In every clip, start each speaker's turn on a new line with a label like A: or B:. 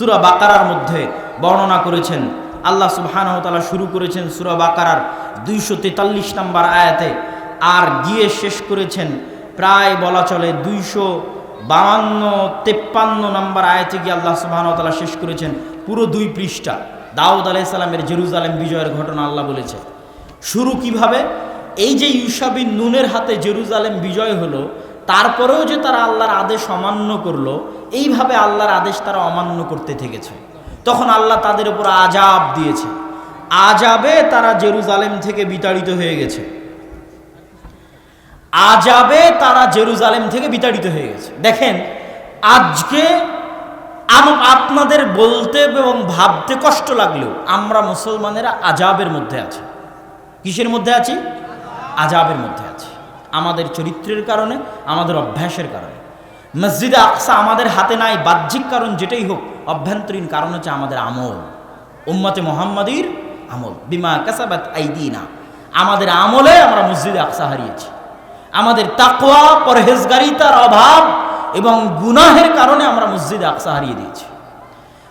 A: সুরা বাকারার মধ্যে বর্ণনা করেছেন। আল্লাহ সুবহানাহু শুরু করেছেন সুরা বাকারার দুইশো তেতাল্লিশ নম্বর আয়াতে। আর গিয়ে শেষ করেছেন প্রায় বলা চলে দুইশো বাহান্ন তেপ্পান্ন নম্বর আয়াতে গিয়ে আল্লাহ সুবহানাহু শেষ করেছেন পুরো দুই পৃষ্ঠা। দাউদ আলাইহিস সালামের জেরুজালেম বিজয়ের ঘটনা আল্লাহ বলেছে। শুরু কীভাবে? এই যে ইউসাবিন নুনের হাতে জেরুজালেম বিজয় হলো তারপরেও যে তারা আল্লাহর আদেশ অমান্য করল, এইভাবে আল্লাহর আদেশ তারা অমান্য করতে থেকেছে। তখন আল্লাহ তাদের উপর আজাব দিয়েছে। আজাবে তারা জেরুজালেম থেকে বিতাড়িত হয়ে গেছে। আজাবে তারা জেরুজালেম থেকে বিতাড়িত হয়ে গেছে। দেখেন, আজকে আপনাদের বলতে এবং ভাবতে কষ্ট লাগলেও আমরা মুসলমানেরা আজাবের মধ্যে আছি। কিসের মধ্যে আছি? আজাবের মধ্যে আছি। আমাদের চরিত্রের কারণে, আমাদের অভ্যাসের কারণে। মসজিদে আকসা আমাদের হাতে নাই, বাহ্যিক কারণ যেটাই হোক, অভ্যন্তরীণ কারণ হচ্ছে আমাদের আমল। উম্মতে মোহাম্মদীর আমল। বিমা কাসাবাত আইদিনা। আমাদের আমলে আমরা মসজিদে আকসা হারিয়েছি। আমাদের তাকোয়া পরহেজগারিতার অভাব এবং গুনাহের কারণে আমরা মসজিদে আকসা হারিয়ে দিয়েছি।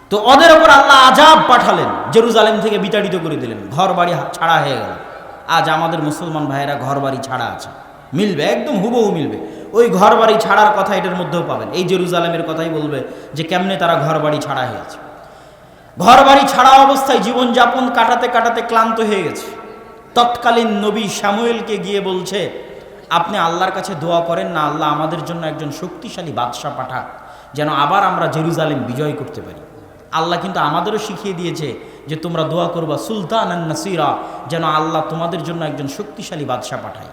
A: তো ওদের ওপর আল্লাহ আজাব পাঠালেন, জেরুজালেম থেকে বিতাড়িত করে দিলেন। ঘর বাড়ি ছাড়া হয়ে গেল। আজ আমাদের মুসলমান ভাইয়েরা ঘর বাড়ি ছাড়া আছে। মিলবে, একদম হুবহু মিলবে। ওই ঘর বাড়ি ছাড়ার কথা এটার মধ্যেও পাবেন। এই জেরুজালেমের কথাই বলবে যে কেমনে তারা ঘর বাড়ি ছাড়া হয়েছে। ঘর বাড়ি ছাড়া অবস্থায় জীবনযাপন কাটাতে কাটাতে ক্লান্ত হয়ে গেছে। তৎকালীন নবী শ্যামুয়েলকে গিয়ে বলছে, আপনি আল্লাহর কাছে দোয়া করেন না, আল্লাহ আমাদের জন্য একজন শক্তিশালী বাদশাহ পাঠাক, যেন আবার আমরা জেরুজালেম বিজয় করতে পারি। আল্লাহ কিন্তু আমাদেরও শিখিয়ে দিয়েছে যে তোমরা দোয়া করবা সুলতান নাসিরা, যেন আল্লাহ তোমাদের জন্য একজন শক্তিশালী বাদশাহ পাঠায়।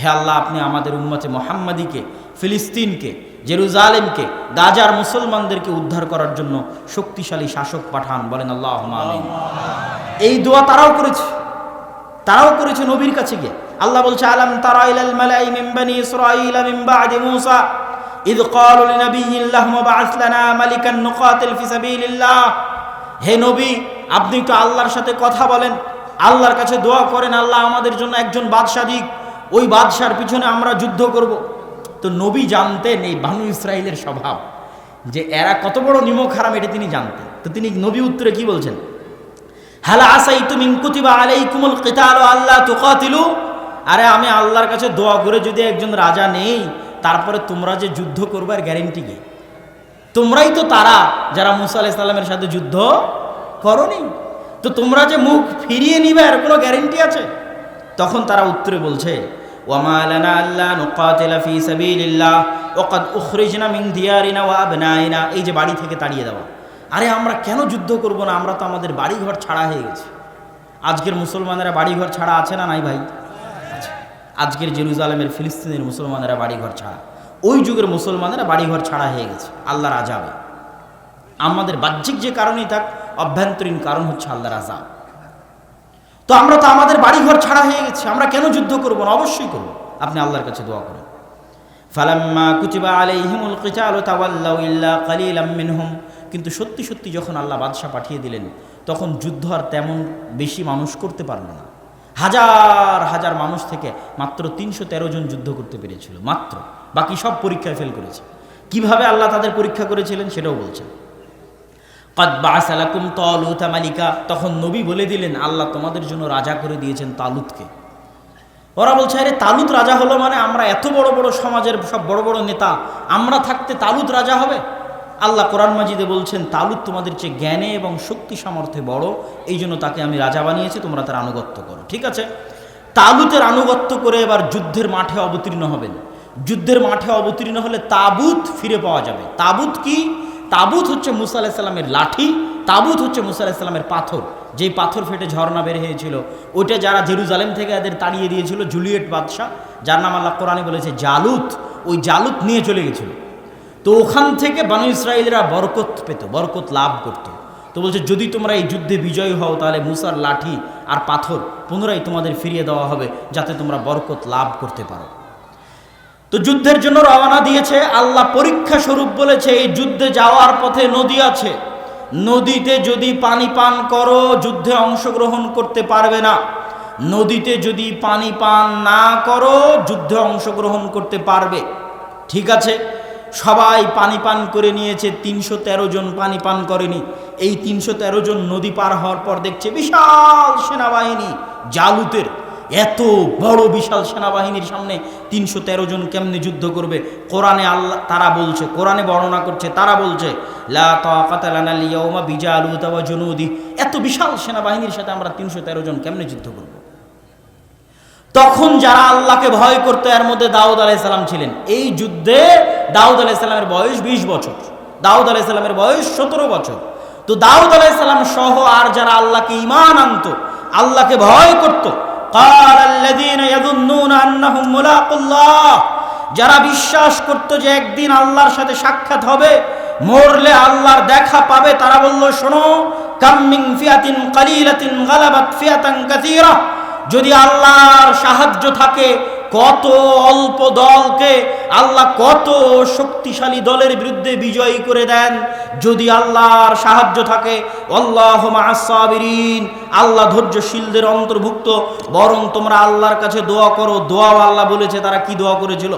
A: হে আল্লাহ, আপনি আমাদের উম্মতে মোহাম্মদীকে, ফিলিস্তিনকে, জেরুজালেমকে, গাজার মুসলমানদেরকে উদ্ধার করার জন্য শক্তিশালী শাসক পাঠান। বলেন আল্লাহ এই দোয়া তারাও করেছে। তারাও করেছে নবীর কাছে গিয়ে। আল্লাহ বলছে, আলাম তারা ইলাল মালাই মিন বানি ইসরাঈল মিন বাদি মূসা। ইদ ক্বালু লিনাবিয়্যিল্লাহি মালিকান হে নবী, আপনি একটু আল্লাহর সাথে কথা বলেন। আল্লাহর কাছে দোয়া করেন, আল্লাহ আমাদের জন্য একজন বাদশাহ দিক। ওই বাদশার পিছনে আমরা যুদ্ধ করব। তো নবী জানতেন এই বানু ইসরায়েলের স্বভাব, যে এরা কত বড় নিমক হারাম এটা তিনি জানতেন। তো তিনি নবী উত্তরে কি বলছেন? হালা আসাই তুমি কুতিবা আলাইকুমুল কিতাল আল্লাহ তুকাতিলু? আরে আমি আল্লাহর কাছে দোয়া করে যদি একজন রাজা নেই, তারপরে তোমরা যে যুদ্ধ করবার গ্যারেন্টি কি? তোমরাই তো তারা যারা মুসা আলাইহিস সালামের সাথে যুদ্ধ করনি। তো তোমরা যে মুখ ফিরিয়ে নিবে আর কোনো গ্যারেন্টি আছে? তখন তারা উত্তরে বলছে ওয়ামা লানা আল্লাহ নুকাতিলা ফি সাবিলিল্লাহ ওয়াকাদ উখরিজনা মিন দিয়ারিনা ওয়া আবনাইনা এই যে বাড়ি থেকে তাড়িয়ে দেওয়া। আরে আমরা কেন যুদ্ধ করব না? আমরা তো আমাদের বাড়িঘর ছাড়া হয়ে গেছি। আজকের মুসলমানেরা বাড়িঘর ছাড়া আছে না নাই ভাই। আজকের জেরুজালেমের ফিলিস্তিনের মুসলমানেরা বাড়িঘর ছাড়া। ওই যুগের মুসলমানেরা বাড়িঘর ছাড়া হয়ে গেছে। আল্লাহর আজাবে আমাদের বাহ্যিক যে কারণেই থাক, অভ্যন্তরীণ কারণ হচ্ছে আল্লাহর আজাব তো আমরা তো আমাদের বাড়িঘর ছাড়া হয়ে গেছি, আমরা কেন যুদ্ধ করব না? অবশ্যই করব। আপনি আল্লাহর কাছে দোয়া করেন। ফালাম্মা কুতিবা আলাইহিমুল কিতালু তাওয়াল্লাউ ইল্লা কালিলাম মিনহুম। কিন্তু সত্যি সত্যি যখন আল্লাহ বাদশাহ পাঠিয়ে দিলেন, তখন যুদ্ধ আর তেমন বেশি মানুষ করতে পারল না। হাজার হাজার মানুষ থেকে মাত্র তিনশো তেরো জন যুদ্ধ করতে পেরেছিল, মাত্র। বাকি সব পরীক্ষায় ফেল করেছে। কীভাবে আল্লাহ তাদের পরীক্ষা করেছিলেন সেটাও বলছেন। কদ বাসালাকুম তালুতা মালিকা। তখন নবী বলে দিলেন, আল্লাহ তোমাদের জন্য রাজা করে দিয়েছেন তালুতকে। ওরা বলছে, আরে, তালুত রাজা হলো মানে আমরা এত বড় বড় সমাজের সব বড় বড় নেতা, আমরা থাকতে তালুত রাজা হবে? আল্লাহ কোরআন মাজিদে বলছেন, তালুত তোমাদের চেয়ে জ্ঞানে এবং শক্তি সামর্থ্যে বড়, এই জন্য তাকে আমি রাজা বানিয়েছি, তোমরা তার আনুগত্য করো। ঠিক আছে? তালুতের আনুগত্য করে এবার যুদ্ধের মাঠে অবতীর্ণ হবেন। যুদ্ধের মাঠে অবতীর্ণ হলে তাবুত ফিরে পাওয়া যাবে। তাবুত কি? তাবুত হচ্ছে মুসা আলাহিসাল্লামের লাঠি, তাবুত হচ্ছে মুসা আলাহিসাল্লামের পাথর। যেই পাথর ফেটে ঝর্ণা বের হয়েছিল, ওইটা যারা জেরুজালেম থেকে এদের তাড়িয়ে দিয়েছিল, জুলিয়েট বাদশাহ, যার নাম আল্লাহ কোরআনে বলেছে জালুত, ওই জালুত নিয়ে চলে গেছিল। তো ওখান থেকে বানু ইসরায়েলরা বরকত পেত, বরকত লাভ করত। তো বলছে, যদি তোমরা এই যুদ্ধে বিজয়ী হও, তাহলে মুসার লাঠি আর পাথর পুনরায় তোমাদের ফিরিয়ে দেওয়া হবে, যাতে তোমরা বরকত লাভ করতে পারো। তো যুদ্ধের জন্য রওনা দিয়েছে। আল্লাহ পরীক্ষা স্বরূপ বলেছে, এই যুদ্ধে যাওয়ার পথে নদী আছে। নদীতে যদি পানি পান করো, যুদ্ধে অংশগ্রহণ করতে পারবে না। নদীতে যদি পানি পান না করো, যুদ্ধে অংশগ্রহণ করতে পারবে। ঠিক আছে? সবাই পানি পান করে নিয়েছে, তিনশো তেরো জন পানি পান করেনি। এই তিনশো তেরো জন নদী পার হওয়ার পর দেখছে বিশাল সেনাবাহিনী, জালুতের। এত বড় বিশাল সেনাবাহিনীর সামনে তিনশো তেরো জন কেমনে যুদ্ধ করবে? কোরআনে আল্লাহ, তারা বলছে, কোরআনে বর্ণনা করছে, তারা বলছে বিজালুত এত বিশাল সেনাবাহিনীর সাথে আমরা তিনশো তেরো জন কেমনে যুদ্ধ করব? তখন যারা আল্লাহকে ভয় করতো, এর মধ্যে দাউদ আলাইসাল্লাম ছিলেন। এই যুদ্ধে দাউদ আলাইসাল্লামের বয়স বিশ বছর। দাউদ আলাইসাল্লামের বয়স সতেরো বছর। তো দাউদ আলাইসাল্লাম সহ আর যারা আল্লাহকে ইমান আনতো, আল্লাহকে ভয় করত قال الذين يظنون انهم ملاقو الله যারা বিশ্বাস করত যে একদিন আল্লাহর সাথে সাক্ষাৎ হবে মরলে আল্লাহর দেখা পাবে তারা বলল শোনো কাম্মিং ফিয়াতিন কালিলাতিন গালাবাত ফিয়াতান কাসীরা যদি আল্লাহর সাহায্য থাকে কত অল্প দলকে আল্লাহ কত শক্তিশালী দলের বিরুদ্ধে বিজয়ী করে দেন। যদি আল্লাহর সাহায্য থাকে, আল্লাহ আল্লাহ ধৈর্যশীলদের অন্তর্ভুক্ত। বরং তোমরা আল্লাহর কাছে দোয়া করো, দোয়াও আল্লাহ বলেছে, তারা কি দোয়া করেছিল?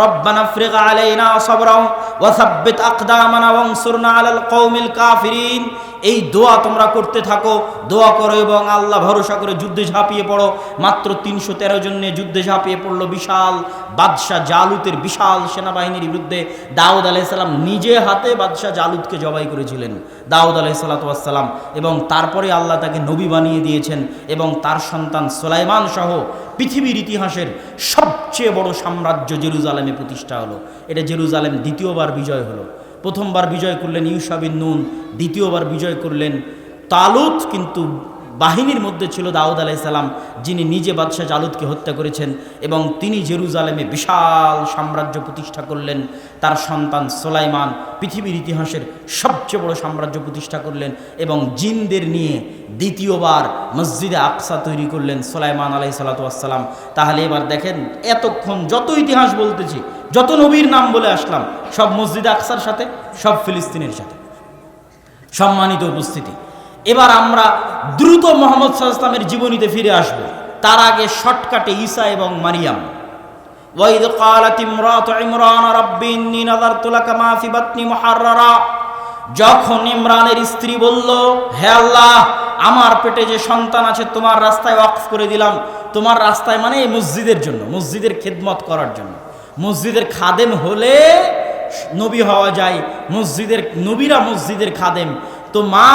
A: রব্বানা ফ্রিগা আলাইনা সাবরাও ওয়া সাব্বিত আকদামানা ওয়ানসুরনা আলাল কওমিল কাফিরিন। এই দোয়া তোমরা করতে থাকো, দোয়া করো এবং আল্লাহ ভরসা করে যুদ্ধে ঝাঁপিয়ে পড়ো। মাত্র তিনশো তেরো জন যুদ্ধে ঝাঁপিয়ে পড়ল বিশাল বাদশাহ জালুতের বিশাল সেনাবাহিনীর বিরুদ্ধে। দাউদ আলাইসাল্লাম নিজে হাতে বাদশাহ জালুদকে জবাই করেছিলেন। দাউদ আলাইসাল্লাতাম এবং তারপরে আল্লাহ তাকে নবী বানিয়ে দিয়েছেন এবং তার সন্তান সোলাইমান সহ পৃথিবীর ইতিহাসের সবচেয়ে বড় সাম্রাজ্য জেরুজালেমে প্রতিষ্ঠা হলো। এটা জেরুজালেম দ্বিতীয়বার বিজয় হলো। প্রথমবার বিজয় করলেন ইউসাবিন নুন, দ্বিতীয়বার বিজয় করলেন তালুত, কিন্তু বাহিনীর মধ্যে ছিল দাউদ আলাইসাল্লাম যিনি নিজে বাদশাহ জালুদকে হত্যা করেছেন এবং তিনি জেরুজালেমে বিশাল সাম্রাজ্য প্রতিষ্ঠা করলেন। তার সন্তান সোলাইমান পৃথিবীর ইতিহাসের সবচেয়ে বড় সাম্রাজ্য প্রতিষ্ঠা করলেন এবং জিনদের নিয়ে দ্বিতীয়বার মসজিদে আকসা তৈরি করলেন সোলাইমান আলাই সালাতাম তাহলে এবার দেখেন, এতক্ষণ যত ইতিহাস বলতেছি, যত নবীর নাম বলে আসলাম, সব মসজিদে আকসার সাথে, সব ফিলিস্তিনের সাথে। সম্মানিত উপস্থিতি। এবার আমরা দ্রুত মোহাম্মদ সাল্লামের জীবনীতে ফিরে আসব তার আগে শর্টকাটে ঈসা এবং মারিয়াম ওয়াইদ قالت امراه عمران رب اني نظرت لك ما في بطني محررا যখন ইমরানের স্ত্রী বলল হে আল্লাহ আমার পেটে যে সন্তান আছে তোমার রাস্তায় ওয়াকফ করে দিলাম তোমার রাস্তায় মানে এই মসজিদের জন্য মসজিদের খেদমত করার জন্য মসজিদের খাদেম হলে নবী হওয়া যায় মসজিদের নবীরা মসজিদের খাদেম তো মা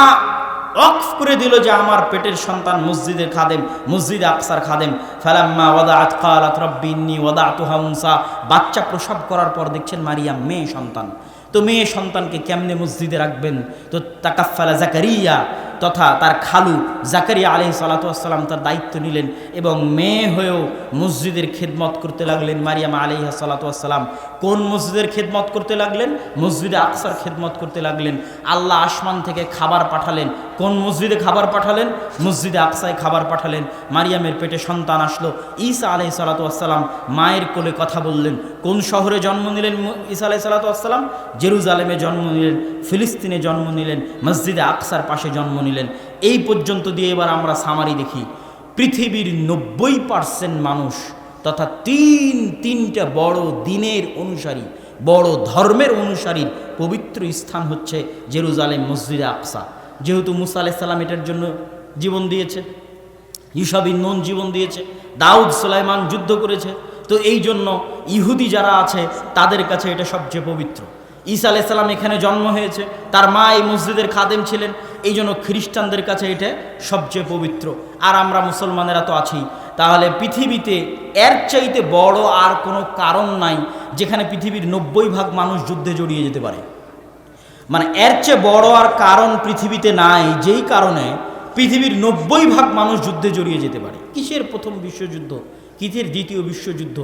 A: অক্ফ করে দিল যে আমার পেটের সন্তান মসজিদের খাদেম, মসজিদ আকসার খাদেম। ফালাম্মা ওয়াদা আতকালাত রব্বিন্নি ওয়াদা তুহা উনসা। বাচ্চা প্রসব করার পর দেখছেন মারিয়াম, মেয়ে সন্তান। তো মেয়ে সন্তানকে কেমনে মসজিদে রাখবেন? তো তাকাফালা জাকারিয়া তথা তার খালু জাকারিয়া আলহ সালাতাম তার দায়িত্ব নিলেন এবং মেয়ে হয়েও মসজিদের খেদমত করতে লাগলেন মারিয়াম আলহ সালাতাম কোন মসজিদের খেদমত করতে লাগলেন? মসজিদে আকসার খেদমত করতে লাগলেন। আল্লাহ আসমান থেকে খাবার পাঠালেন। কোন মসজিদে খাবার পাঠালেন? মসজিদে আকসায় খাবার পাঠালেন। মারিয়ামের পেটে সন্তান আসলো। ঈসা আলহ সালাতাম মায়ের কোলে কথা বললেন। কোন শহরে জন্ম নিলেন ঈসা আলহ সালাতাম জেরুজালেমে জন্ম নিলেন, ফিলিস্তিনে জন্ম নিলেন, মসজিদে আকসার পাশে জন্ম নিলেন। এই পর্যন্ত দিয়ে এবার আমরা সামারি দেখি। পৃথিবীর নব্বই পার্সেন্ট মানুষ তথা তিন, তিনটা বড় দিনের অনুসারী, বড় ধর্মের অনুসারীর পবিত্র স্থান হচ্ছে জেরুজালেম মসজিদে আকসা। যেহেতু মুসা আলাইসাল্লাম এটার জন্য জীবন দিয়েছে ইউসাবিন নুন জীবন দিয়েছে, দাউদ সুলাইমান যুদ্ধ করেছে, তো এই জন্য ইহুদি যারা আছে, তাদের কাছে এটা সবচেয়ে পবিত্র। ঈসা আলাইসাল্লাম এখানে জন্ম হয়েছে, তার মা এই মসজিদের খাদেম ছিলেন, এই জন্য খ্রিস্টানদের কাছে এটা সবচেয়ে পবিত্র। আর আমরা মুসলমানেরা তো আছি তাহলে পৃথিবীতে এর চাইতে বড় আর কোনো কারণ নাই যেখানে পৃথিবীর নব্বই ভাগ মানুষ যুদ্ধে জড়িয়ে যেতে পারে। মানে এর চেয়ে বড় আর কারণ পৃথিবীতে নাই যেই কারণে পৃথিবীর নব্বই ভাগ মানুষ যুদ্ধে জড়িয়ে যেতে পারে। কিসের প্রথম বিশ্বযুদ্ধ? কিসের দ্বিতীয় বিশ্বযুদ্ধ?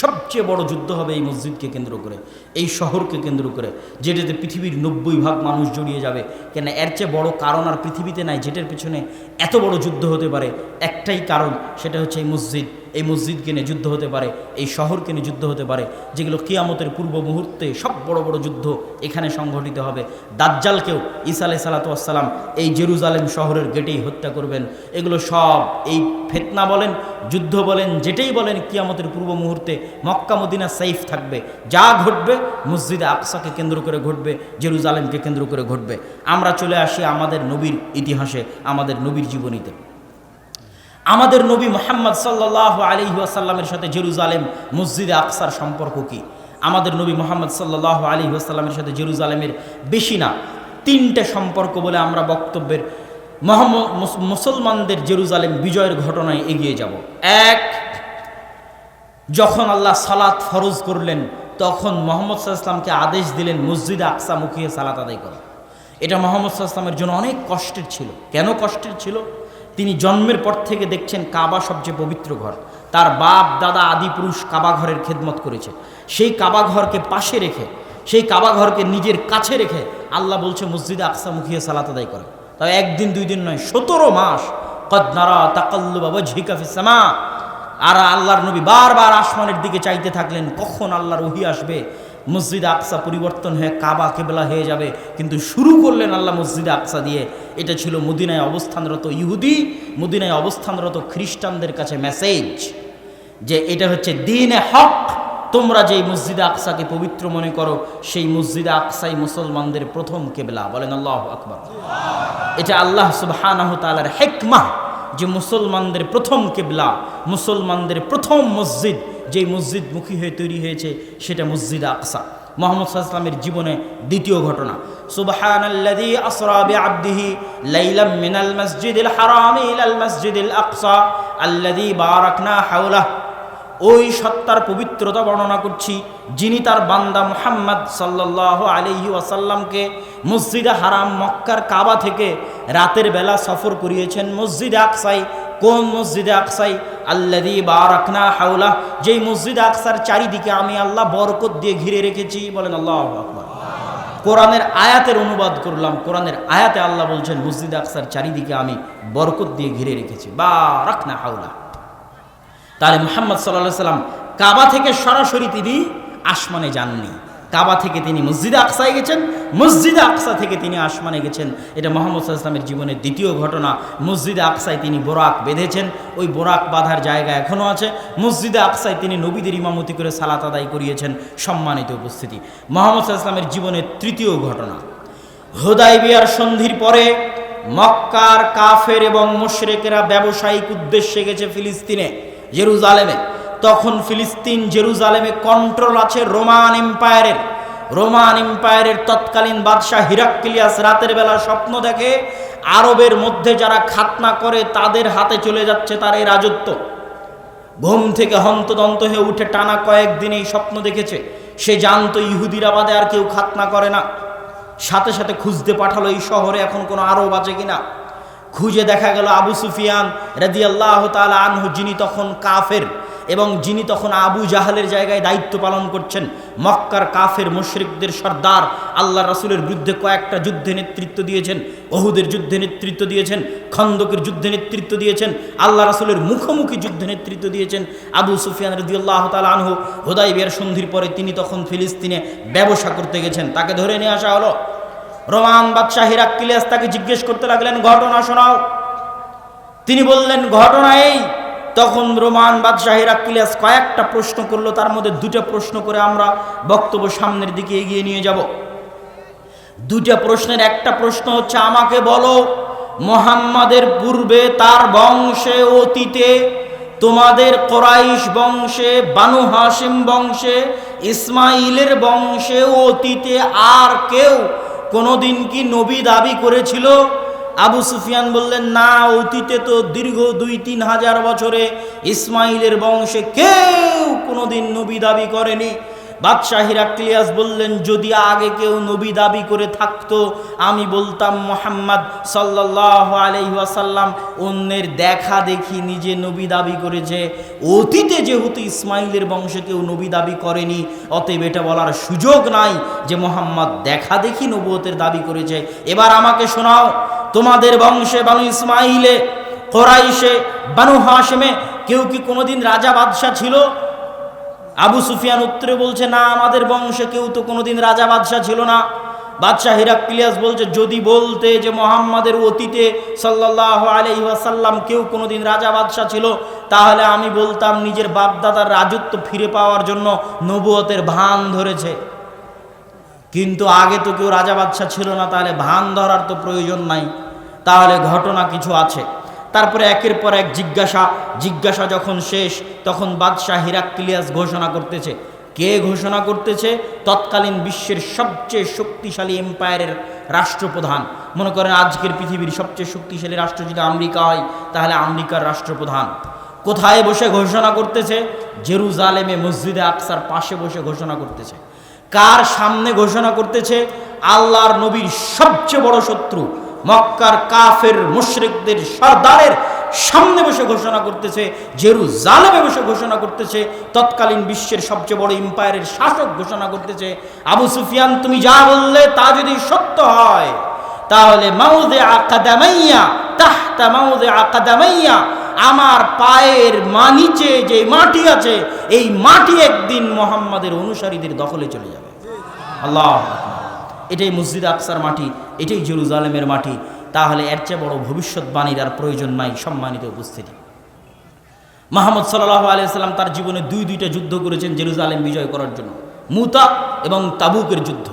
A: সবচেয়ে বড় যুদ্ধ হবে এই মসজিদকে কেন্দ্র করে, এই শহরকে কেন্দ্র করে, যেটাতে পৃথিবীর নব্বই ভাগ মানুষ জড়িয়ে যাবে। কেন এর চেয়ে বড় কারণ আর পৃথিবীতে নাই, যেটার পেছনে এত বড় যুদ্ধ হতে পারে, একটাই কারণ, সেটা হচ্ছে এই মসজিদ। এই মসজিদকে নিয়ে যুদ্ধ হতে পারে, এই শহরকে নিয়ে যুদ্ধ হতে পারে, যেগুলো কিয়ামতের পূর্ব মুহূর্তে সব বড় বড় যুদ্ধ এখানে সংঘটিত হবে। দাজ্জালকেও ঈসা আলাই সালাতাম এই জেরুজালেম শহরের গেটেই হত্যা করবেন। এগুলো সব এই ফেতনা বলেন, যুদ্ধ বলেন, যেটাই বলেন, কিয়ামতের পূর্ব মুহূর্তে মক্কা, মদিনা সেফ থাকবে। যা ঘটবে, মসজিদে আকসাকে কেন্দ্র করে ঘটবে, জেরুজালেমকে কেন্দ্র করে ঘটবে। আমরা চলে আসি আমাদের নবীর ইতিহাসে, আমাদের নবীর জীবনীতে। আমাদের নবী মোহাম্মদ সাল্লাহ আলী আসাল্লামের সাথে জেরুজালেম মসজিদে আকসার সম্পর্ক কি? আমাদের নবী মোহাম্মদ সাল্লাহ আলী আসাল্লামের সাথে জেরুজালেমের বেশি না। তিনটে সম্পর্ক বলে আমরা বক্তব্যের মুসলমানদের জেরুজালেম বিজয়ের ঘটনায় এগিয়ে যাব। এক, যখন আল্লাহ সালাত ফরজ করলেন, তখন মোহাম্মদ সাল্লামকে আদেশ দিলেন, মসজিদে আকসা মুখিয়ে সালাত আদায় করা। এটা মোহাম্মদ সাল্লামের জন্য অনেক কষ্টের ছিল। কেন কষ্টের ছিল? তিনি জন্মের পর থেকে দেখছেন কাবা সবচেয়ে পবিত্র ঘর। তার বাপ, দাদা আদি পুরুষ কাবা ঘরের খেদমত করেছে। সেই কাবা ঘরকে পাশে রেখে, সেই কাবা ঘরকে নিজের কাছে রেখে আল্লাহ বলছে, মসজিদে আকসা মুখিয়ে সালাত আদায় করে। তবে একদিন, দুই দিন নয়, সতেরো মাস কদনারা তাকাল্লু বাবা ঝিকাফিসামা আর আল্লাহর নবী বারবার আসমানের দিকে চাইতে থাকলেন, কখন আল্লাহর ওহি আসবে? মসজিদ আকসা পরিবর্তন হয়ে কাবা, কেবলা হয়ে যাবে। কিন্তু শুরু করলেন আল্লাহ মসজিদে আকসা দিয়ে। এটা ছিল মদিনায় অবস্থানরত ইহুদি, মদিনায় অবস্থানরত খ্রিস্টানদের কাছে মেসেজ যে এটা হচ্ছে দিনে হক। তোমরা যেই মসজিদে আকসাকে পবিত্র মনে করো, সেই মসজিদে আকসাই মুসলমানদের প্রথম কেবলা। বলেন আল্লাহ আকবর। এটা আল্লাহ তালার হেকমা যে মুসলমানদের প্রথম কেবলা, মুসলমানদের প্রথম মসজিদ যেই মসজিদ মুখী হয়ে তৈরি হয়েছে সেটা মসজিদ আকসা। মোহাম্মদ সাল্লামের জীবনে দ্বিতীয় ঘটনা। সুবহানাল্লাযী আসরা বিআবদিহি লাইলাম মিনাল মসজিদিল হারাম ইলাল মসজিদিল আকসা আল্লাযী বারাকনা হাওলাহ। ওই সত্তার পবিত্রতা বর্ণনা করছি, যিনি তার বান্দা মুহাম্মদ সাল্লাহ আলহি ওয়াসাল্লামকে মসজিদে হারাম মক্কার কাবা থেকে রাতের বেলা সফর করিয়েছেন মসজিদে আকসাই কোন মসজিদে আকসাই? আল্লাদি বা রাখনা হাউলা যেই মসজিদে আকসার চারিদিকে আমি আল্লাহ বরকত দিয়ে ঘিরে রেখেছি। বলেন আল্লাহ কোরআনের আয়াতের অনুবাদ করলাম। কোরআনের আয়াতে আল্লাহ বলছেন, মসজিদে আকসার চারিদিকে আমি বরকত দিয়ে ঘিরে রেখেছি। বা রাখনা হাউলা তাহলে মোহাম্মদ সাল্লাহ সাল্লাম কাবা থেকে সরাসরি তিনি আসমানে যাননি। কাবা থেকে তিনি মসজিদে আকসায় গেছেন, মসজিদে আকসা থেকে তিনি আসমানে গেছেন। এটা মোহাম্মদ সাল্লামের জীবনের দ্বিতীয় ঘটনা। মসজিদে আকসায় তিনি বোরাক বেঁধেছেন, ওই বোরাক বাঁধার জায়গা এখনও আছে। মসজিদে আকসায় তিনি নবীদের ইমামতি করে সালাত আদায় করিয়েছেন, সম্মানিত উপস্থিতি। মোহাম্মদ সাল্লামের জীবনের তৃতীয় ঘটনা। হোদাই বিয়ার সন্ধির পরে মক্কার কাফের এবং মুশরেকেরা ব্যবসায়িক উদ্দেশ্যে গেছে ফিলিস্তিনে, জেরুজালেমে। তখন ফিলিস্তিন, জেরুজালেমে কন্ট্রোল আছে রোমান এম্পায়ারের। রোমান এম্পায়ারের তৎকালীন বাদশাহ হিরাক্কিলিয়াস রাতের বেলা স্বপ্ন দেখে, আরবের মধ্যে যারা খাতনা করে তাদের হাতে চলে যাচ্ছে তার এই রাজত্ব। ঘুম থেকে হন্তদন্ত হয়ে উঠে টানা কয়েকদিন এই স্বপ্ন দেখেছে। সে জানতো ইহুদিরা বাদে আর কেউ খাতনা করে না। সাথে সাথে খুঁজতে পাঠালো এই শহরে এখন কোনো আরব আছে কিনা। খুঁজে দেখা গেল আবু সুফিয়ান রাজি আল্লাহ তালা আনহু, যিনি তখন কাফের। এবং যিনি তখন আবু জাহালের জায়গায় দায়িত্ব পালন করছেন, মক্কার কাফের মুশরিকদের সর্দার আল্লাহ রাসুলের বিরুদ্ধে কয়েকটা যুদ্ধে নেতৃত্ব দিয়েছেন অহুদের যুদ্ধে নেতৃত্ব দিয়েছেন, খন্দকের যুদ্ধে নেতৃত্ব দিয়েছেন আল্লাহ রাসুলের মুখোমুখি যুদ্ধে নেতৃত্ব দিয়েছেন। আবু সুফিয়ান রদি আল্লাহ তালা আনহু হোদাই বিয়ার সন্ধির পরে তিনি তখন ফিলিস্তিনে ব্যবসা করতে গেছেন। তাকে ধরে নিয়ে আসা হলো। রোমান বাদশাহ হিরাক্কিলিয়াস তাকে জিজ্ঞেস করতে লাগলেন, ঘটনা শোনাও। তিনি বললেন, ঘটনা এই তখন রোমান বাদশাহ হিরাক্কিলিয়াস কয়েকটা প্রশ্ন করল, তার মধ্যে দুটো প্রশ্ন করে আমরা বক্তব্য সামনের দিকে এগিয়ে নিয়ে যাব। দুটা প্রশ্নের একটা প্রশ্ন হচ্ছে, আমাকে বলো, মোহাম্মদের পূর্বে তার বংশে, অতীতে তোমাদের কোরাইশ বংশে, বানু হাসিম বংশে ইসমাইলের বংশে, অতীতে আর কেউ কোনোদিন কি নবী দাবি করেছিল? আবু সুফিয়ান বললেন, না, অতীতে তো দীর্ঘ দুই, তিন হাজার বছরে ইসমাইলের বংশে কেউ কোনোদিন নবী দাবি করেনি। বাদশাহ হিরাক্লিয়াস বললেন, যদি আগে কেউ নবী দাবি করে থাকতো, আমি বলতাম, মোহাম্মদ সাল্লাহ আলহিহাসাল্লাম অন্যের দেখা দেখি নিজে নবী দাবি করেছে। অতীতে যেহেতু ইসমাইলের বংশে কেউ নবী দাবি করেনি, অতএব এটা বলার সুযোগ নাই যে মোহাম্মদ দেখা দেখি নবুয়তের দাবি করেছে। এবার আমাকে শোনাও তোমাদের বংশে বানু ইসমাইলে, কোরাইশে, বানু হাসেমে কেউ কি কোনোদিন রাজা বাদশাহ ছিল? আবু সুফিয়ান উত্তরে বলছে, না, আমাদের বংশে কেউ তো কোনোদিন রাজা বাদশাহ ছিল না। বাদশাহ হিরাক্লিয়াস বলছে, যদি বলতে যে মোহাম্মদের অতীতে সাল্লাহ আলহি ওয়াসাল্লাম কেউ কোনোদিন রাজা বাদশাহ ছিল, তাহলে আমি বলতাম নিজের বাপদাদার রাজত্ব ফিরে পাওয়ার জন্য নবুয়তের ভান ধরেছে। কিন্তু আগে তো কেউ রাজা বাদশাহ ছিল না, তাহলে ভান ধরার তো প্রয়োজন নাই। তাহলে ঘটনা কিছু আছে। তারপরে একের পর এক জিজ্ঞাসা জিজ্ঞাসা যখন শেষ, তখন বাদশাহ হিরাক্লিয়াস ঘোষণা করতেছে। কে ঘোষণা করতেছে? তৎকালীন বিশ্বের সবচেয়ে শক্তিশালী এম্পায়ারের রাষ্ট্রপ্রধান। মনে করেন আজকের পৃথিবীর সবচেয়ে শক্তিশালী রাষ্ট্র যদি আমেরিকা হয়, তাহলে আমেরিকার রাষ্ট্রপ্রধান। কোথায় বসে ঘোষণা করতেছে? জেরুজালেমে মসজিদে আকসার পাশে বসে ঘোষণা করতেছে। কার সামনে ঘোষণা করতেছে? আল্লাহর নবীর সবচেয়ে বড় শত্রু মক্কার কাফের মুশরিকদের সর্দারের সামনে বসে ঘোষণা করতেছে, জেরুজালেমে বসে ঘোষণা করতেছে, তৎকালীন বিশ্বের সবচেয়ে বড় এম্পায়ারের শাসক ঘোষণা করতেছে, আবু সুফিয়ান, তুমি যা বললে তা যদি সত্য হয়, তাহলে মাউদে আকাদামাইয়া তাহতা মাউদে আকাদামাইয়া আমার পায়ের মা নিচে যে মাটি আছে, এই মাটি একদিন মোহাম্মদের অনুসারীদের দখলে চলে যাবে। আল্লাহ এটাই মসজিদ আকসার মাটি, এটাই জেরুজালেমের মাটি। তাহলে এর চেয়ে বড় ভবিষ্যৎবাণীর আর প্রয়োজন নাই, সম্মানিত উপস্থিতি। মাহমদ সাল্লাহ আলিয়াল্লাম তার জীবনে দুই দুইটা যুদ্ধ করেছেন জেরুজালেম বিজয় করার জন্য। মুতা এবং তাবুকের যুদ্ধ।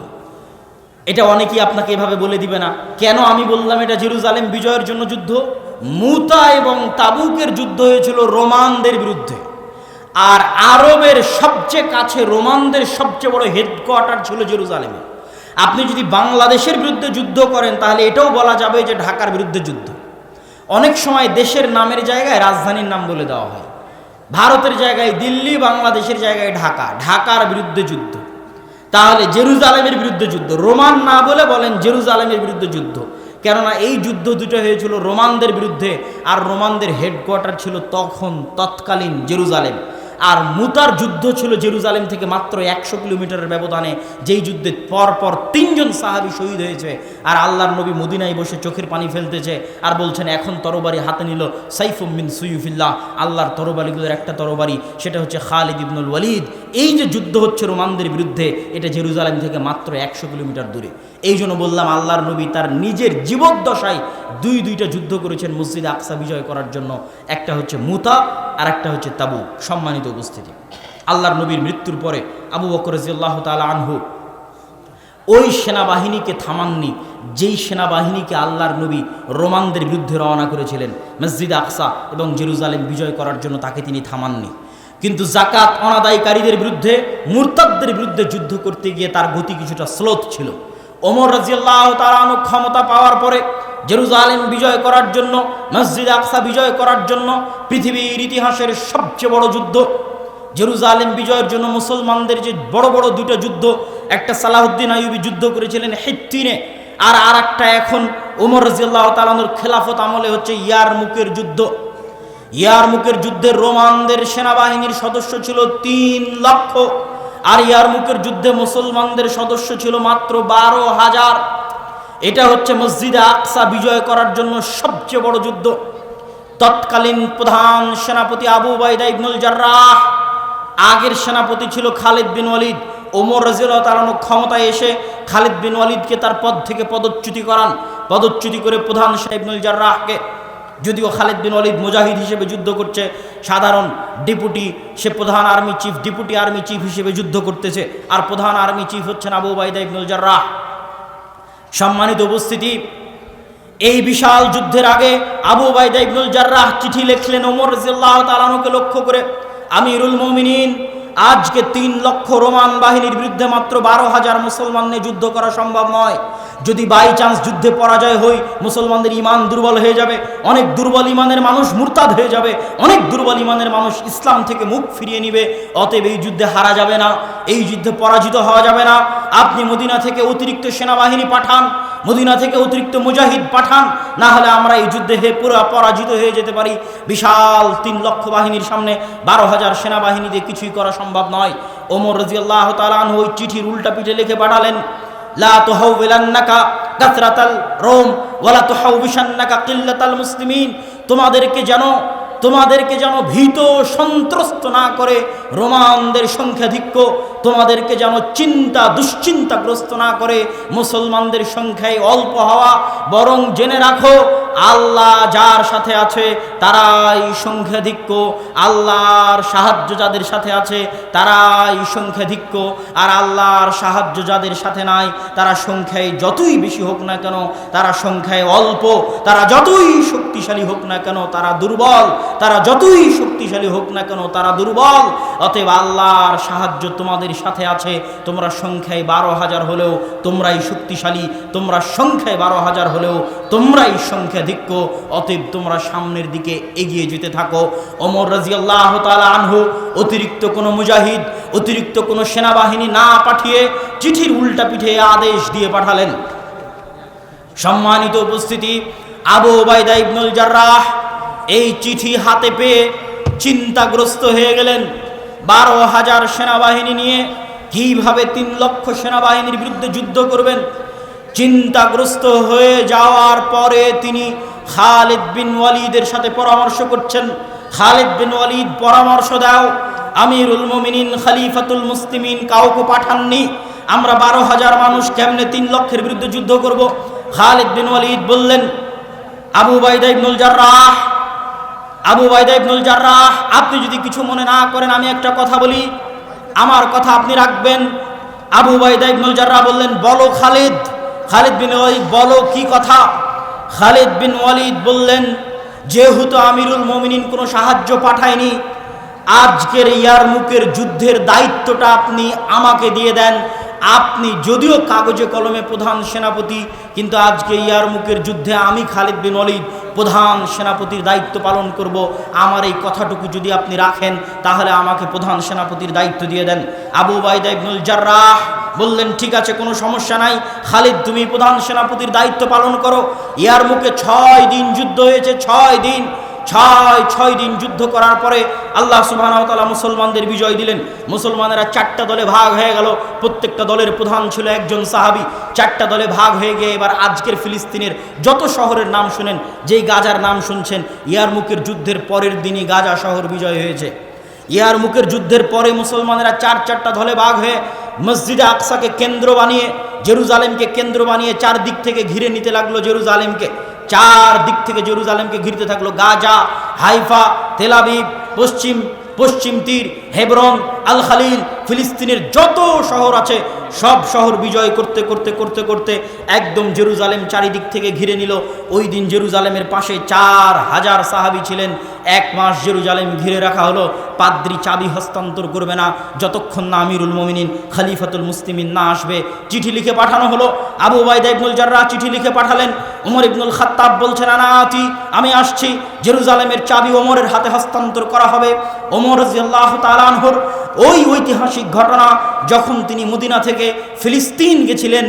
A: এটা অনেকেই আপনাকে এভাবে বলে দিবে না, কেন আমি বললাম এটা জেরুজালেম বিজয়ের জন্য যুদ্ধ? মুতা এবং তাবুকের যুদ্ধ হয়েছিল রোমানদের বিরুদ্ধে। আর আরবের সবচেয়ে কাছে রোমানদের সবচেয়ে বড় হেডকোয়ার্টার ছিল জেরুজালেমে। আপনি যদি বাংলাদেশের বিরুদ্ধে যুদ্ধ করেন, তাহলে এটাও বলা যাবে যে ঢাকার বিরুদ্ধে যুদ্ধ। অনেক সময় দেশের নামের জায়গায় রাজধানীর নাম বলে দেওয়া হয়। ভারতের জায়গায় দিল্লি, বাংলাদেশের জায়গায় ঢাকা। ঢাকার বিরুদ্ধে যুদ্ধ। তাহলে জেরুজালেমের বিরুদ্ধে যুদ্ধ। রোমান না বলে বলেন জেরুজালেমের বিরুদ্ধে যুদ্ধ। কেননা এই যুদ্ধ দুটো হয়েছিল রোমানদের বিরুদ্ধে, আর রোমানদের হেডকোয়ার্টার ছিল তখন তৎকালীন জেরুজালেম। আর মুতার যুদ্ধ ছিল জেরুজালেম থেকে মাত্র একশো কিলোমিটারের ব্যবধানে। যেই যুদ্ধে পরপর তিনজন সাহাবি শহীদ হয়েছে। আর আল্লাহর নবী মদিনায় বসে চোখের পানি ফেলতেছে আর বলছেন, এখন তরবারি হাতে নিল সাইফুমিন সুইফিল্লাহ আল্লাহর তরবারিগুলোর একটা তরবারি, সেটা হচ্ছে খালিদ ইবনুল ওয়ালিদ। এই যে যুদ্ধ হচ্ছে রোমানদের বিরুদ্ধে, এটা জেরুজালেম থেকে মাত্র একশো কিলোমিটার দূরে। এই জন্য বললাম, আল্লাহর নবী তার নিজের জীবদ্দশায় দুই দুইটা যুদ্ধ করেছেন মসজিদ আকসা বিজয় করার জন্য। একটা হচ্ছে মুতা আর একটা হচ্ছে তাবু সম্মানিত উপস্থিতি। আল্লাহর নবীর মৃত্যুর পরে আবু বকর রাজিয়াল্লাহ তালা আনহু ওই সেনাবাহিনীকে থামাননি, যেই সেনাবাহিনীকে আল্লাহর নবী রোমানদের বিরুদ্ধে রওনা করেছিলেন, মসজিদ আকসা এবং জেরুজালেম বিজয় করার জন্য তাকে তিনি থামাননি। কিন্তু জাকাত অনাদায়কারীদের বিরুদ্ধে, মুরতাদদের বিরুদ্ধে যুদ্ধ করতে গিয়ে তার গতি কিছুটা স্লোত ছিল। ওমর রাজিয়াল্লাহ তালানু ক্ষমতা পাওয়ার পরে জেরুজালেম বিজয় করার জন্য, মসজিদ আকসা বিজয় করার জন্য পৃথিবীর ইতিহাসের সবচেয়ে বড় যুদ্ধ। জেরুজালেম বিজয়ের জন্য মুসলমানদের যে বড় বড় দুটো যুদ্ধ, একটা সালাহুদ্দিন আইয়ুবি যুদ্ধ করেছিলেন হেত্তিনে আর আর একটা এখন ওমর রাজিয়াল্লাহ তালানুর খেলাফত আমলে হচ্ছে ইয়ার মুখের যুদ্ধ। ইয়ার মুখের যুদ্ধে রোমানদের সেনাবাহিনীর সদস্য ছিল তিন লক্ষ। আর ইয়ার মুখের যুদ্ধে মুসলমানদের সদস্য ছিল মাত্র বারো হাজার। এটা হচ্ছে মসজিদে আকসা বিজয় করার জন্য সবচেয়ে বড় যুদ্ধ। তৎকালীন প্রধান সেনাপতি আবু বাইদা ইবনুল জার্রাহ, আগের সেনাপতি ছিল খালিদ বিন ওয়ালিদ। ওমর রাজিউল্লাহ তালানো ক্ষমতায় এসে খালিদ বিন ওয়ালিদকে তার পদ থেকে পদচ্যুতি করান। পদচ্যুতি করে প্রধান সাহেবনুল জার্রাহকে যদিও খালেদ বিন ওয়ালিদ মুজাহিদ হিসেবে যুদ্ধ করছে, সাধারণ ডেপুটি, সে প্রধান army chief, deputy army chief হিসেবে যুদ্ধ করতেছে, আর প্রধান আর্মি চিফ হচ্ছেন আবু বাইদা ইবনুল জার্রাহ। সম্মানিত উপস্থিতি, এই বিশাল যুদ্ধের আগে আবু বাইদা ইবনুল জার্রাহ চিঠি লিখলেন ওমর রাজিয়াল্লাহ তালানুকে লক্ষ্য করে, আমিরুল মমিনিন আজকে তিন লক্ষ রোমান বাহিনীর বিরুদ্ধে মাত্র বারো হাজার মুসলমান নিয়ে যুদ্ধ করা সম্ভব নয়। যদি বাই চান্স যুদ্ধে পরাজয় হই, মুসলমানদের ইমান দুর্বল হয়ে যাবে, অনেক দুর্বল ইমানের মানুষ মুরতাদ হয়ে যাবে, অনেক দুর্বল ইমানের মানুষ ইসলাম থেকে মুখ ফিরিয়ে নিবে, অতএব এই যুদ্ধে হারা যাবে না, এই যুদ্ধে পরাজিত হওয়া যাবে না। আপনি মদিনা থেকে অতিরিক্ত সেনাবাহিনী পাঠান, মদিনা থেকে অতিরিক্ত মুজাহিদ পাঠান, না হলে আমরা এই যুদ্ধে হে পুরো পরাজিত হয়ে যেতে পারি। বিশাল তিন লক্ষ বাহিনীর সামনে বারো হাজার সেনাবাহিনী দিয়ে কিছুই করা সম্ভব নয়। ওমর রাজিয়াল্লাহ তালান ওই চিঠির উল্টা পিঠে লিখে পাঠালেন তোমাদেরকে যেন তোমাদেরকে যেন ভীত সন্ত্রস্ত না করে রোমানদের সংখ্যাধিক্য তোমাদেরকে যেন চিন্তা দুশ্চিন্তাগ্রস্ত না করে মুসলমানদের সংখ্যায় অল্প হওয়া, বরং জেনে রাখো, আল্লাহ যার সাথে আছে তারাই সংখ্যাধিক্য, আল্লাহর সাহায্য যাদের সাথে আছে তারাই সংখ্যাধিক্য, আর আল্লাহর সাহায্য যাদের সাথে নাই, তারা সংখ্যায় যতই বেশি হোক না কেন, তারা সংখ্যায় অল্প, তারা যতই শক্তিশালী হোক না কেন, তারা দুর্বল, তারা যতই শক্তিশালী হোক না কেন, তারা দুর্বল, অতএব আল্লাহর সাহায্য তোমাদের সাথে আছে। তোমরা সংখ্যায় বারো হাজার হলেও তোমরাই শক্তিশালী। তোমরা সংখ্যায় বারো হাজার হলেও তোমরাই সংখ্যাধিক্য। অতএব তোমরা সামনের দিকে এগিয়ে যেতে থাকো। অমর রাজিয়াল্লাহ তালা আনহু, অতিরিক্ত কোনো মুজাহিদ, অতিরিক্ত কোনো সেনাবাহিনী না পাঠিয়ে চিঠির উল্টা পিঠে আদেশ দিয়ে পাঠালেন। সম্মানিত উপস্থিতি, আবু ওবায়দা ইবনুল জার্রাহ এই চিঠি হাতে পেয়ে চিন্তাগ্রস্ত হয়ে গেলেন। বারো হাজার সেনাবাহিনী নিয়ে কীভাবে তিন লক্ষ সেনাবাহিনীর বিরুদ্ধে যুদ্ধ করবেন? চিন্তাগ্রস্ত হয়ে যাওয়ার পরে তিনি খালিদ বিন ওয়ালিদের সাথে পরামর্শ করছেন। খালিদ বিন ওয়ালিদ পরামর্শ দাও। আমিরুল মুমিনিন, খালিফাতুল মুসলিমিন কাউকে পাঠাননি। আমরা বারো হাজার মানুষ কেমনে তিন লক্ষের বিরুদ্ধে যুদ্ধ করব? খালিদ বিন ওয়ালিদ বললেন, আবু বাইদা ইবনুল জার্রাহ আবু বাইদা ইবনুল জার্রাহ, আপনি যদি কিছু মনে না করেন, আমি একটা কথা বলি। আমার কথা আপনি রাখবেন। আবু বাইদা ইবনুল জার্রাহ বললেন, বলো খালিদ। খালিদ বিন ওয়ালিদ, বলো কি কথা? খালিদ বিন ওয়ালিদ বললেন, যেহেতু আমিরুল মমিনিন কোনো সাহায্য পাঠায়নি, আজকের ইয়ারমুকের যুদ্ধের দায়িত্বটা আপনি আমাকে দিয়ে দেন। আপনি যদিও কাগজে কলমে প্রধান সেনাপতি, কিন্তু আজকে ইয়ারমুকের যুদ্ধে আমি খালিদ বিন ওয়ালিদ প্রধান সেনাপতির দায়িত্ব পালন করব। আমার এই কথাটুকু যদি আপনি রাখেন, তাহলে আমাকে প্রধান সেনাপতির দায়িত্ব দিয়ে দেন। আবু বাইদা ইবনুল জার্রাহ বললেন, ঠিক আছে, কোনো সমস্যা নাই। খালিদ, তুমি প্রধান সেনাপতির দায়িত্ব পালন করো। ইয়ার মুখে ছয় দিন যুদ্ধ হয়েছে, ছয় দিন ছয় ছয় দিন যুদ্ধ করার পরে আল্লাহ সুবাহ মুসলমানদের বিজয় দিলেন। মুসলমানেরা চারটা দলে ভাগ হয়ে গেল। প্রত্যেকটা দলের প্রধান ছিল একজন সাহাবি। চারটা দলে ভাগ হয়ে গিয়ে এবার আজকের ফিলিস্তিনের যত শহরের নাম শুনেন, যেই গাজার নাম শুনছেন, ইয়ারমুকের যুদ্ধের পরের দিনই গাজা শহর বিজয় হয়েছে। ইয়ারমুকের যুদ্ধের পরে মুসলমানেরা চার, চারটা দলে ভাগ হয়ে মসজিদে আকসাকে কেন্দ্র বানিয়ে, জেরুজালেমকে কেন্দ্র বানিয়ে চারদিক থেকে ঘিরে নিতে লাগল জেরুজালেমকে। চার দিক থেকে জেরুজালেমকে ঘিরতে থাকল গাজা হাইফা তেলাবিব পশ্চিম পশ্চিম তীর হেবরন আল খালিল ফিলিস্তিনের যত শহর আছে, সব শহর বিজয় করতে করতে করতে করতে একদম জেরুজালেম চারিদিক থেকে ঘিরে নিল। ওই দিন জেরুজালেমের পাশে চার হাজার সাহাবি ছিলেন। এক মাস জেরুজালেম ঘিরে রাখা হলো। পাদ্রি চাবি হস্তান্তর করবে না। যতক্ষণ না আমিরুল মমিনিন, খালিফাতুল মুসলিমিন না আসবে, চিঠি লিখে পাঠানো হলো। আবু বাইদা ইবনুল জাররা চিঠি লিখে পাঠালেন। ওমর ইবনুল খাত্তাব বলছেন আনাতি আমি আসছি। জেরুজালেমের চাবি ওমরের হাতে হস্তান্তর করা হবে। ওমর রাজিয়াল্লাহ তালানহর ওই ঐতিহাসিক ঘটনা যখন তিনি মদিনা থেকে ফিলিস্তিন গেছিলেন,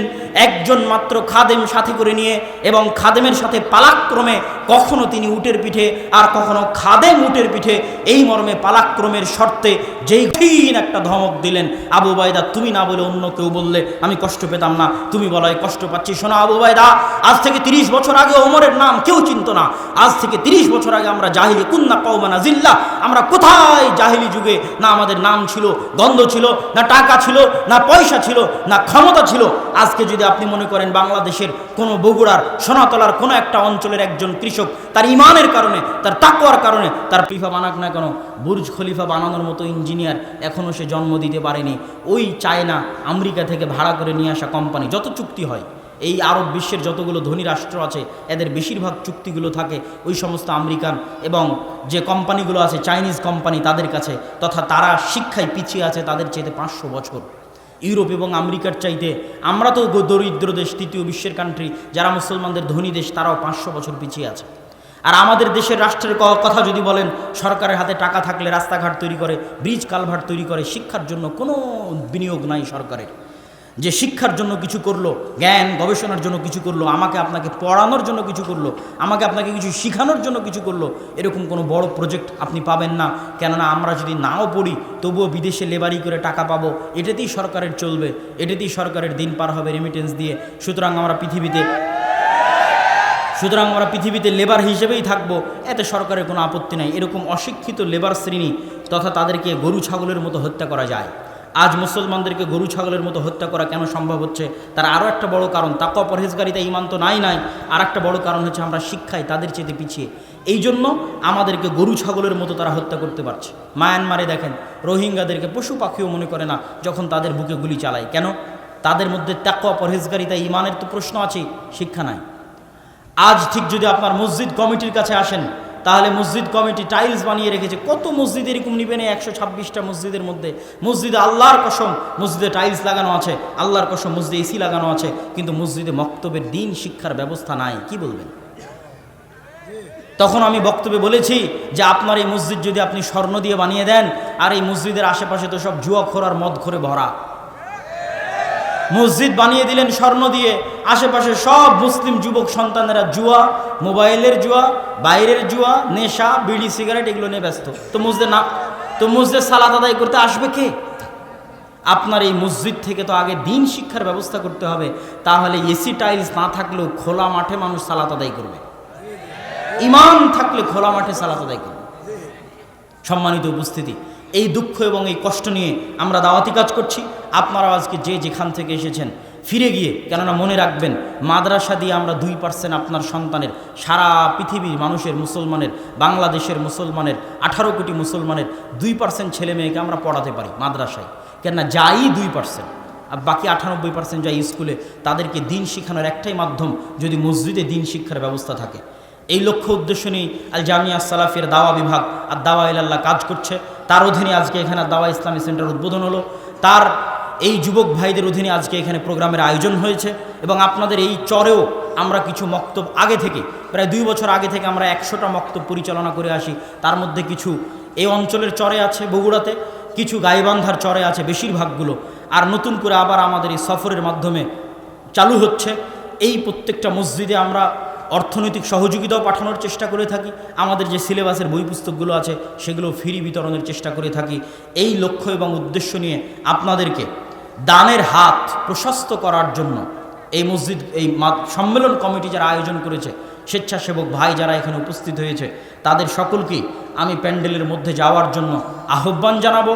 A: একজন মাত্র খাদেম সাথে করে নিয়ে এবং খাদেমের সাথে পালাক্রমে কখনো তিনি উটের পিঠে আর কখনো খাদেম উটের পিঠে এই মর্মে পালাক্রমের শর্তে যেই কঠিন একটা ধমক দিলেন, আবু বাইদা তুমি না বলে অন্য কেউ বললে আমি কষ্ট পেতাম না। তুমি বলাই কষ্ট পাচ্ছি। শোনো, আবু বাইদা আজ থেকে তিরিশ বছর আগে ওমরের নাম কেউ চিনত না। আজ থেকে তিরিশ বছর আগে আমরা জাহিলি, কুন্না কৌমানা জিল্লা আমরা কোথায় জাহিলি যুগে? না, আমাদের নাম ছিল গন্ধ ছিল, না টাকা ছিল, না পয়সা ছিল, না ক্ষমতা ছিল। আজকে যদি আপনি মনে করেন বাংলাদেশের কোনো বগুড়ার, সোনাতলার কোনো একটা অঞ্চলের একজন কৃষক, তার ইমানের কারণে, তার তাকুয়ার কারণে, তার খলিফা বানাক না কেন, বুর্জ খলিফা বানানোর মতো ইঞ্জিনিয়ার এখনও সে জন্ম দিতে পারেনি। ওই চায়না আমেরিকা থেকে ভাড়া করে নিয়ে আসা কোম্পানি, যত চুক্তি হয় এই আরব বিশ্বের যতগুলো ধনী রাষ্ট্র আছে, এদের বেশিরভাগ চুক্তিগুলো থাকে ওই সমস্ত আমেরিকান এবং যে কোম্পানিগুলো আছে, চাইনিজ কোম্পানি তাদের কাছে, তথা তারা শিক্ষায় পিছিয়ে আছে তাদের চাইতে পাঁচশো বছর। ইউরোপ এবং আমেরিকার চাইতে আমরা তো দরিদ্র দেশ, তৃতীয় বিশ্বের কান্ট্রি যারা মুসলমানদের ধনী দেশ, তারাও পাঁচশো বছর পিছিয়ে আছে। আর আমাদের দেশের রাষ্ট্রের কথা যদি বলেন, সরকারের হাতে টাকা থাকলে রাস্তাঘাট তৈরি করে ব্রিজ কালভার্ট তৈরি করে, শিক্ষার জন্য কোনো বিনিয়োগ নাই সরকারের। যে শিক্ষার জন্য কিছু করল, জ্ঞান, গবেষণার জন্য কিছু করল, আমাকে আপনাকে পড়ানোর জন্য কিছু করল, আমাকে আপনাকে কিছু শেখানোর জন্য কিছু করল, এরকম কোনো বড় প্রজেক্ট আপনি পাবেন না। কেননা আমরা যদি নাও পড়ি, তবুও বিদেশে লেবারি করে টাকা পাবো। এটাতেই সরকারের চলবে, এটাতেই সরকারের দিন পার হবে রেমিটেন্স দিয়ে। সুতরাং আমরা পৃথিবীতে, সুতরাং আমরা পৃথিবীতে লেবার হিসেবেই থাকব। এতে সরকারের কোনো আপত্তি নাই। এরকম অশিক্ষিত লেবার শ্রেণি তথা তাদেরকে গরু, ছাগলের মতো হত্যা করা যায়। আজ মুসলমানদেরকে গরু ছাগলের মতো হত্যা করা কেন সম্ভব হচ্ছে? তার আরও একটা বড় কারণ, তাকওয়া পরহেজগারিতা ইমান তো নাই নাই। আর একটা বড় কারণ হচ্ছে আমরা শিক্ষায় তাদের চেতে পিছিয়ে। এই জন্য আমাদেরকে গরু ছাগলের মতো তারা হত্যা করতে পারছে। মায়ানমারে দেখেন, রোহিঙ্গাদেরকে পশু পাখিও মনে করে না যখন তাদের বুকে গুলি চালায়। কেন? তাদের মধ্যে তাকওয়া পরহেজগারিতা ইমানের তো প্রশ্ন আছেই, শিক্ষা নাই। আজ ঠিক যদি আপনার মসজিদ কমিটির কাছে আসেন তাহলে মসজিদ কমিটি টাইলস বানিয়ে রেখেছে। কত মসজিদ এরকম নিবেন একশো ছাব্বিশটা মসজিদের মধ্যে। মসজিদে আল্লাহর কসম মসজিদে টাইলস লাগানো আছে, আল্লাহর কসম মসজিদে এসি লাগানো আছে, কিন্তু মসজিদে মক্তবের দিন, শিক্ষার ব্যবস্থা নাই। কি বলবেন? তখন আমি বক্তব্যে বলেছি যে আপনার এই মসজিদ যদি আপনি স্বর্ণ দিয়ে বানিয়ে দেন, আর এই মসজিদের আশেপাশে তো সব জুয়া খোরার মদ খরে ভরা। মসজিদ বানিয়ে দিলেন স্বর্ণ দিয়ে। আশেপাশে সব মুসলিম যুবক সন্তানেরা জুয়া, মোবাইলের জুয়া, বাইরের জুয়া, নেশা, বিড়ি, সিগারেট এগুলো নিয়ে ব্যস্ত। তো মসজিদে না তো মসজিদে সালাদ আদায় করতে আসবে কে? আপনার এই মসজিদ থেকে তো আগে দিন শিক্ষার ব্যবস্থা করতে হবে। তাহলে এসি টাইলস না থাকলেও খোলা মাঠে মানুষ সালাত আদায় করবে। ইমান থাকলে খোলা মাঠে সালাত আদায় করবে। সম্মানিত উপস্থিতি, এই দুঃখ এবং এই কষ্ট নিয়ে আমরা দাওয়াতি কাজ করছি। আপনারা আজকে যে যেখান থেকে এসেছেন, ফিরে গিয়ে, কেননা মনে রাখবেন, মাদ্রাসা দিয়ে আমরা দুই পার্সেন্ট আপনার সন্তানের, সারা পৃথিবীর মানুষের মুসলমানের, বাংলাদেশের মুসলমানের, আঠারো কোটি মুসলমানের দুই পার্সেন্ট ছেলে মেয়েকে আমরা পড়াতে পারি মাদ্রাসায়। কেননা যাই দুই পার্সেন্ট আর বাকি আটানব্বই পার্সেন্ট যায় স্কুলে, তাদেরকে দিন শেখানোর একটাই মাধ্যম যদি মসজিদে দিন শিক্ষার ব্যবস্থা থাকে। এই লক্ষ্য উদ্দেশ্য নিয়ে আল জামিয়া সালাফের দাওয়া বিভাগ আর দাওয়া ইল্লাহ কাজ করছে। তার অধীনে আজকে এখানে দাওয়া ইসলামী সেন্টার উদ্বোধন হলো। তার এই যুবক ভাইদের অধীনে আজকে এখানে প্রোগ্রামের আয়োজন হয়েছে এবং আপনাদের এই চরেও আমরা কিছু মক্তব আগে থেকে, প্রায় দুই বছর আগে থেকে আমরা একশোটা মক্তব পরিচালনা করে আসি। তার মধ্যে কিছু এই অঞ্চলের চরে আছে, বগুড়াতে, কিছু গাইবান্ধার চরে আছে বেশিরভাগগুলো। আর নতুন করে আবার আমাদের এই সফরের মাধ্যমে চালু হচ্ছে। এই প্রত্যেকটা মসজিদে আমরা অর্থনৈতিক সহযোগিতাও পাঠানোর চেষ্টা করে থাকি। আমাদের যে সিলেবাসের বই পুস্তকগুলো আছে, সেগুলো ফ্রি বিতরণের চেষ্টা করে থাকি। এই লক্ষ্য এবং উদ্দেশ্য নিয়ে আপনাদেরকে দানের হাত প্রশস্ত করার জন্য এই মসজিদ, এই সম্মেলন কমিটি যারা আয়োজন করেছে, স্বেচ্ছাসেবক ভাই যারা এখানে উপস্থিত হয়েছে, তাদের সকলকেই আমি প্যান্ডেলের মধ্যে যাওয়ার জন্য আহ্বান জানাব।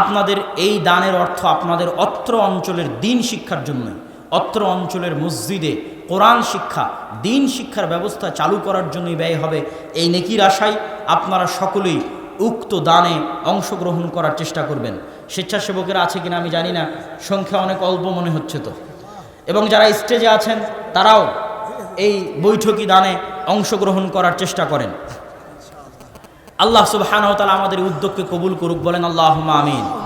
A: আপনাদের এই দানের অর্থ আপনাদের অত্র অঞ্চলের দিন শিক্ষার জন্যই। অত্র অঞ্চলের মসজিদে কোরআন শিক্ষা, দিন শিক্ষার ব্যবস্থা চালু করার জন্যই ব্যয় হবে। এই নেকির আশায় আপনারা সকলেই উক্ত দানে অংশগ্রহণ করার চেষ্টা করবেন। স্বেচ্ছাসেবকেরা আছে কিনা আমি জানি না। সংখ্যা অনেক অল্প মনে হচ্ছে তো। এবং যারা স্টেজে আছেন, তারাও এই বৈঠকি দানে অংশগ্রহণ করার চেষ্টা করেন। আল্লাহ তাআলা আমাদের উদ্যোগকে কবুল করুক, বলেন আল্লাহুম্মা আমিন।